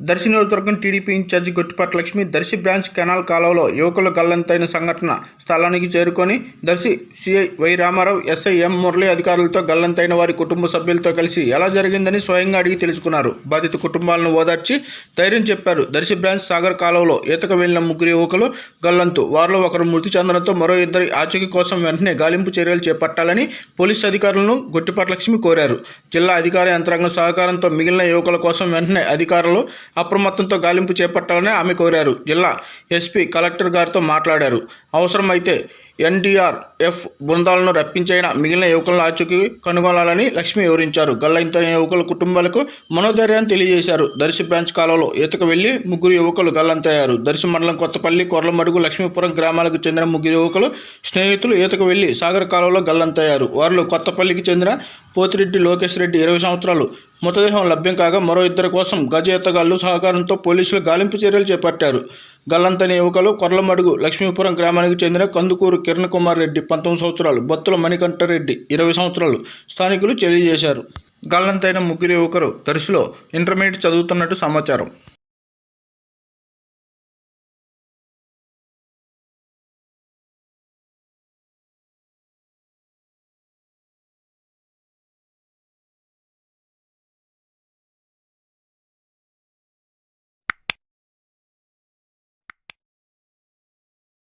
దర్శి నియోజకవర్గం TDP incharge Gottipati Lakshmi Darsi branch canal కాలువలో యువకులు గల్లంతైన సంఘటన స్థలానికి చేరుకొని Darsi CI Y Ramarao SI M Murali అధికారులతో గల్లంతైన వారి కుటుంబ సభ్యులతో కలిసి ఎలా జరిగిందని స్వయంగా అడిగి తెలుసుకున్నారు. బాధిత కుటుంబాలను ఓదార్చి ధైర్యం చెప్పారు. దర్శి బ్రాంచ్ సాగర్ కాలువలో ఈతకు వెళ్ళిన ముగ్గురు యువకులు గల్లంతు. వారిలో ఒకరు మృతి చెందడంతో మరో ఇద్దరి ఆచూకీ కోసం వెంటనే గాలింపు చర్యలు చేపట్టాలని పోలీసు అధికారులను గొట్టిపాటి లక్ష్మి కోరారు. జిల్లా అధికార యంత్రాంగం సహకారంతో మిగిలిన యువకుల కోసం వెంటనే అధికారులు అప్రమత్తంతో గాలింపు చేపట్టాలని ఆమె కోరారు. జిల్లా ఎస్పీ కలెక్టర్ గారితో మాట్లాడారు. అవసరమైతే ఎన్డీఆర్ఎఫ్ బృందాలను రప్పించైన మిగిలిన యువకులను ఆచూకీ కనుగొనాలని లక్ష్మి వివరించారు. గల్లంతైన యువకుల కుటుంబాలకు మనోధైర్యాన్ని తెలియజేశారు. దర్శి బ్రాంచ్ కాలంలో ఈతకు వెళ్ళి ముగ్గురు యువకులు గల్లంతయ్యారు. దర్శి మండలం కొత్తపల్లి కొర్లమడుగు లక్ష్మీపురం గ్రామాలకు చెందిన ముగ్గురు యువకులు స్నేహితులు ఈతకు వెళ్ళి సాగర్ కాలంలో గల్లంతయ్యారు. వారిలో కొత్తపల్లికి చెందిన పోతిరెడ్డి లోకేష్ రెడ్డి ఇరవై సంవత్సరాలు మృతదేహం లభ్యం కాగా మరో ఇద్దరు కోసం గజ ఎత్తగాళ్ళు సహకారంతో పోలీసులు గాలింపు చర్యలు చేపట్టారు. గల్లంతని యువకులు కొర్లమడుగు లక్ష్మీపురం గ్రామానికి చెందిన కందుకూరు కిరణ్ కుమార్ రెడ్డి పంతొమ్మిది సంవత్సరాలు బత్తుల మణికంఠరెడ్డి ఇరవై సంవత్సరాలు స్థానికులు తెలియజేశారు. గల్లంతైన ముగ్గురు యువకులు దర్శిలో ఇంటర్మీడియట్ చదువుతున్నట్టు సమాచారం.